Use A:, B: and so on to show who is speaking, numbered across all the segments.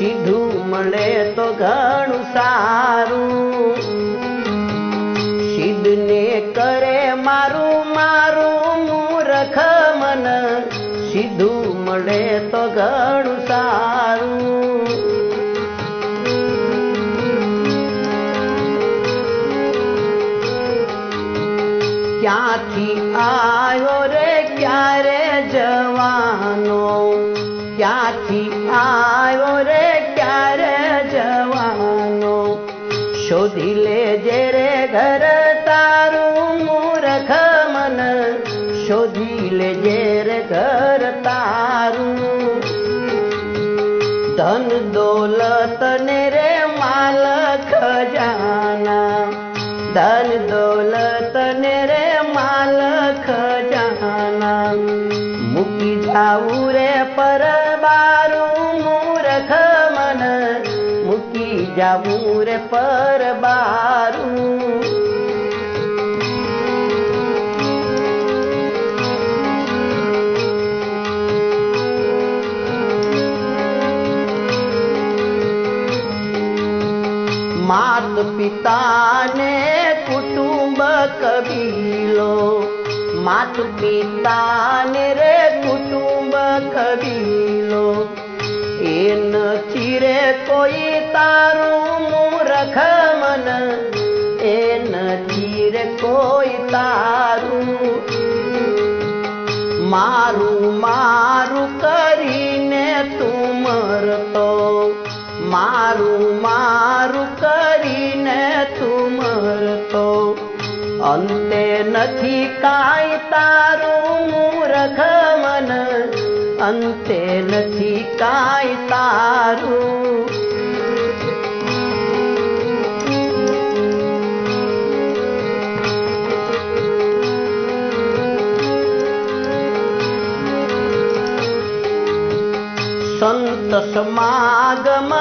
A: મળે તો ઘણું સારું. સિદ્ધને કરે મારું મારું મૂરખ મન. સીધું મળે તો ઘણું સારું. ક્યાંથી આવ્યો રે, ક્યારે જવાનો? ક્યાંથી આવ્યો ઘર તારું. ધન દોલત ને રે માલ ખજાના ધન દોલત ને રે માલ ખજાના મૂકી જાવું રે પર બારું મૂર્ખ મન. મૂકી જાવું રે પર બારું પિતાને કુટુંબ કબીલો. માત પિતાને રે કુટુંબ કબીલો. એ નથી રે કોઈ તારું મૂરખ મન. એ નથી રે કોઈ તારું. મારું મારું કરીને તું મરતો. મારું મારું અંતે નથી કાંઈ તારું મૂર્ખ મન અંતે નથી કાંઈ તારું સંત સમાગમ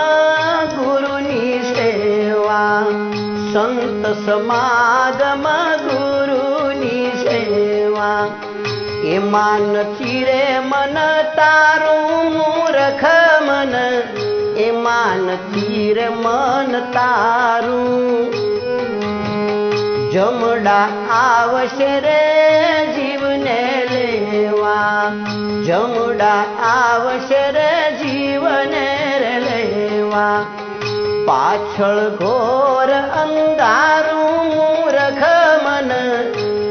A: સંત સમાગમ ગુરુની સેવા. એમાં નથી રે મન તારું મૂર્ખ મન. એમાં નથી રે મન તારું. જમડા આવશે રે જીવને લેવા. જમડા આવશે રે જીવને લેવા. પાછળ ઘોર અંધારું મૂરખ મન.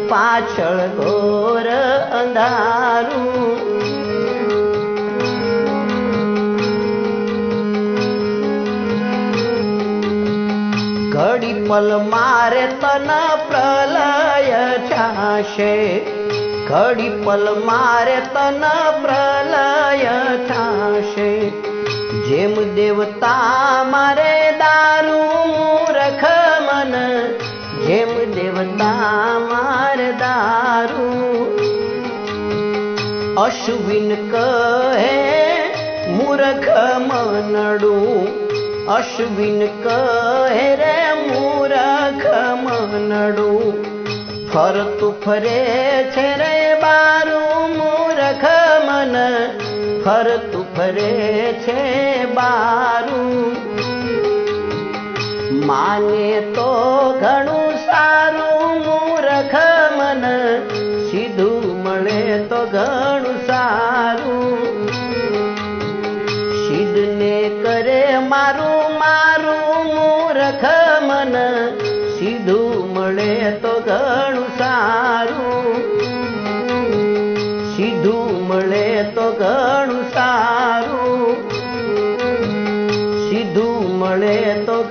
A: પાછળ ઘોર અંધારું. ઘડી પલ મારે તન પ્રલય છાશે. ઘડી પલ મારે તન પ્રલય છાશે. જેમ દેવતા મારે દારૂ મૂર્ખ મન, જેમ દેવતા મારે દારૂ. અશ્વિન કહે, મૂર્ખ મનડું. અશ્વિન કહે, રે મૂર્ખ મનડું. ફરતું ફરે છે રે બારું, મૂર્ખ મન. ફરતું ભરે છે બારું. માને તો ઘણું સારું મૂરખ મન. સીધું મળે તો ઘણું સારું. સિદ્ધને કરે મારું મારું મૂરખ મન. સીધું little